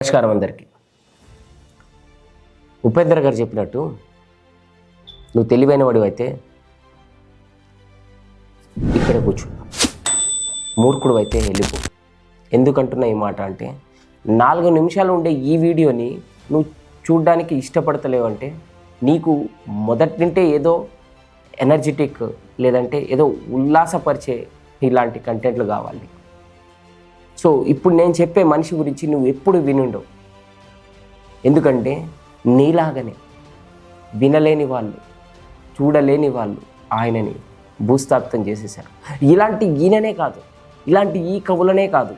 నమస్కారం అందరికీ. ఉపేంద్ర గారు చెప్పినట్టు నువ్వు తెలివైన వాడివైతే ఇక్కడ కూర్చో. మూర్ఖుడు అయితే వెళ్ళిపో. ఎందుకంటున్నా ఈ మాట అంటే నాలుగు నిమిషాలు ఉండే ఈ వీడియోని నువ్వు చూడడానికి ఇష్టపడతలేవు అంటే నీకు మొదటింటే ఏదో ఎనర్జెటిక్ లేదంటే ఏదో ఉల్లాసపరిచే ఇలాంటి కంటెంట్లు కావాలి. సో ఇప్పుడు నేను చెప్పే మనిషి గురించి నువ్వు ఎప్పుడు వినుండవు. ఎందుకంటే నీలాగనే వినలేని వాళ్ళు చూడలేని వాళ్ళు ఆయనని భూస్థాపితం చేసేశారు. ఇలాంటి ఈయననే కాదు ఇలాంటి ఈ కవులనే కాదు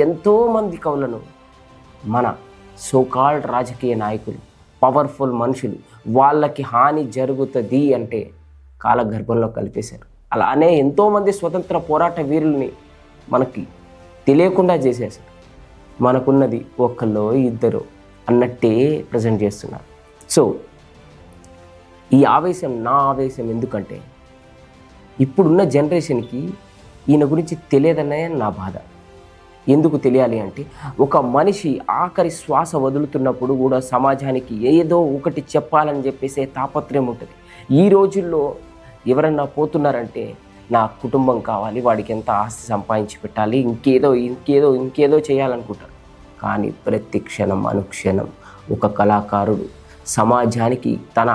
ఎంతోమంది కవులను మన సోకాల్డ్ రాజకీయ నాయకులు పవర్ఫుల్ మనుషులు వాళ్ళకి హాని జరుగుతుంది అంటే కాలగర్భంలో కలిపేశారు. అలానే ఎంతోమంది స్వతంత్ర పోరాట వీరుల్ని మనకి తెలియకుండా చేసేసారు మనకున్నది ఒక్కళ్ళో ఇద్దరు అన్నట్టే ప్రజెంట్ చేస్తున్నారు. సో ఈ ఆవేశం నా ఆవేశం ఎందుకంటే ఇప్పుడున్న జనరేషన్కి ఈయన గురించి తెలియదనే నా బాధ. ఎందుకు తెలియాలి అంటే ఒక మనిషి ఆఖరి శ్వాస వదులుతున్నప్పుడు కూడా సమాజానికి ఏదో ఒకటి చెప్పాలని చెప్పేసే తాపత్రయం ఉంటుంది. ఈ రోజుల్లో ఎవరన్నా పోతున్నారంటే నా కుటుంబం కావాలి వాడికి ఎంత ఆస్తి సంపాదించి పెట్టాలి ఇంకేదో ఇంకేదో ఇంకేదో చేయాలనుకుంటారు. కానీ ప్రతి క్షణం అనుక్షణం ఒక కళాకారుడు సమాజానికి తన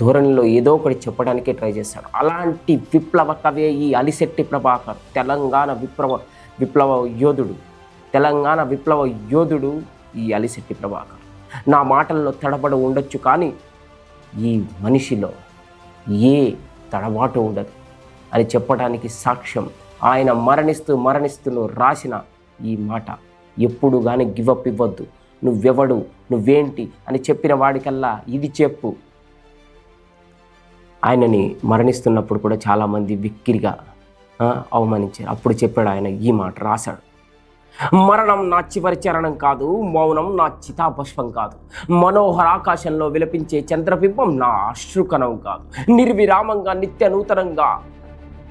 ధోరణిలో ఏదో ఒకటి చెప్పడానికే ట్రై చేస్తాడు. అలాంటి విప్లవ కవే ఈ అలిశెట్టి ప్రభాకర్ తెలంగాణ విప్లవ విప్లవ యోధుడు తెలంగాణ విప్లవ యోధుడు ఈ అలిశెట్టి ప్రభాకర్. నా మాటల్లో తడబడ ఉండొచ్చు కానీ ఈ మనిషిలో ఏ తడబాటు ఉండదు. అని చెప్పడానికి సాక్ష్యం. ఆయన మరణిస్తూ మరణిస్తూ రాసిన ఈ మాట. ఎప్పుడు కానీ గివప్ ఇవ్వద్దు. నువ్వెవడు? నువ్వేంటి? అని చెప్పిన వాడికల్లా ఇది చెప్పు. ఆయనని మరణిస్తున్నప్పుడు కూడా చాలామంది విక్కిరిగా అవమానించారు. అప్పుడు చెప్పాడు ఆయన ఈ మాట రాశాడు. మరణం నా చివరి చరణం కాదు మౌనం నా చితాభస్మం కాదు. మనోహర ఆకాశంలో విలపించే చంద్రబింబం నా అశ్రుకణం కాదు. నిర్విరామంగా నిత్య నూతనంగా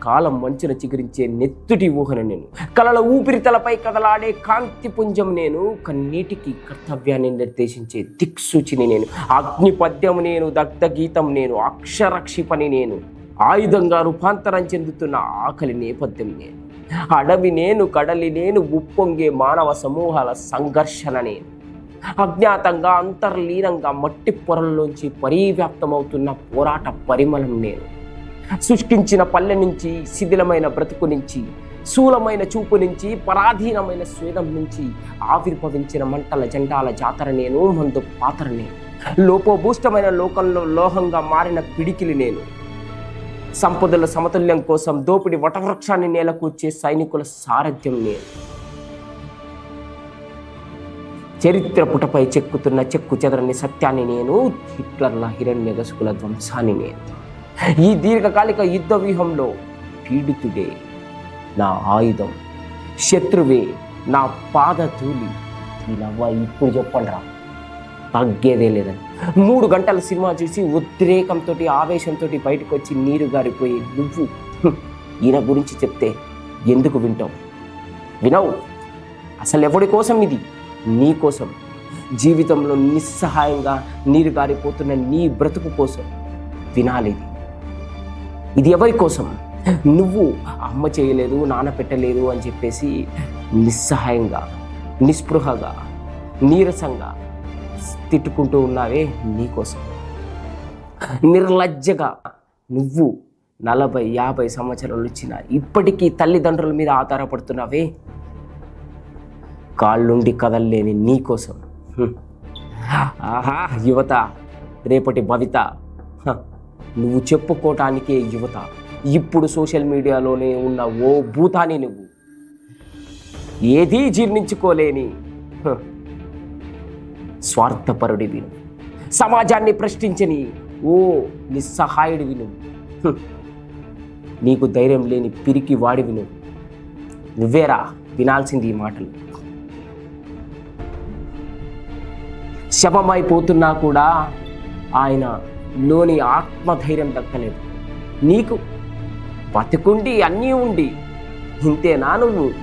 కాలం మంచున చిగురించే నెత్తుటి ఊహన నేను. కలల ఊపిరితలపై కదలాడే కాంతి పుంజం నేను. కన్నీటికి కర్తవ్యాన్ని నిర్దేశించే దిక్సూచిని నేను. అగ్ని పద్యం నేను దగ్ధ గీతం నేను అక్షరక్షిపని నేను. ఆయుధంగా రూపాంతరం చెందుతున్న ఆకలి నేపథ్యం నేను. అడవి నేను కడలి నేను ఉప్పొంగే మానవ సమూహాల సంఘర్షణ నేను. అజ్ఞాతంగా అంతర్లీనంగా మట్టి పొరల్లోంచి పరివ్యాప్తమవుతున్న పోరాట పరిమళం నేను. సృష్టించిన పల్లె నుంచి శిథిలమైన బ్రతుకు నుంచి శూలమైన చూపు నుంచి పరాధీనమైన స్వేదం నుంచి ఆవిర్భవించిన మంటల జెండాల జాతర నేను మందు పాత్ర నేను. లోపోభూష్టమైన లోకంలో లోహంగా మారిన పిడికిలి నేను. సంపదల సమతుల్యం కోసం దోపిడి వటవృక్షాన్ని నేలకూర్చే సైనికుల సారథ్యం నేను. చరిత్ర పుటపై చెక్కుతున్న చెక్కు చెదరని సత్యాన్ని నేను హిట్లర్ల హిరణ్యగసుకుల ధ్వంసాన్ని నేను. ఈ దీర్ఘకాలిక యుద్ధ వ్యూహంలో పీడితుడే నా ఆయుధం. శత్రువే నా పాదధూళి ఈ నవ్వ ఇప్పుడు చెప్పండిరా. తగ్గేదే లేదని. మూడు గంటల సినిమా చూసి ఉద్రేకంతో ఆవేశంతో బయటకు వచ్చి నీరు గారిపోయి నువ్వు. ఈయన గురించి చెప్తే ఎందుకు వింటావు? వినవు. అసలు ఎవడి కోసం ఇది? నీ కోసం. జీవితంలో నిస్సహాయంగా నీరు గారిపోతున్న నీ బ్రతుకు కోసం. వినాలి ఇది. ఇది ఎవరి కోసం? నువ్వు అమ్మ చేయలేదు నాన్న పెట్టలేదు అని చెప్పేసి నిస్సహాయంగా నిస్పృహగా నీరసంగా తిట్టుకుంటూ ఉన్నావే నీకోసం నిర్లజ్జగా నువ్వు నలభై యాభై సంవత్సరాలు వచ్చిన ఇప్పటికీ తల్లిదండ్రుల మీద ఆధారపడుతున్నావే. కాళ్ళుండి కదల్లేని నీకోసం ఆహా యువత రేపటి భవిత నువ్వు చెప్పుకోవటానికే యువత. ఇప్పుడు సోషల్ మీడియాలోనే ఉన్న ఓ భూతాన్ని నువ్వు. ఏదీ జీర్ణించుకోలేని స్వార్థపరుడి విను. సమాజాన్ని ప్రశ్నించని ఓ నిస్సహాయుడి విను. నీకు ధైర్యం లేని పిరికి వాడివి నువ్వు నువ్వేరా వినాల్సింది ఈ మాటలు. శవమైపోతున్నా కూడా ఆయన లోని ఆత్మధైర్యం దక్కలేదు. నీకు బతికుండి అన్నీ ఉండి ఇంతేనా నువ్వు.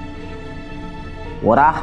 ఒరా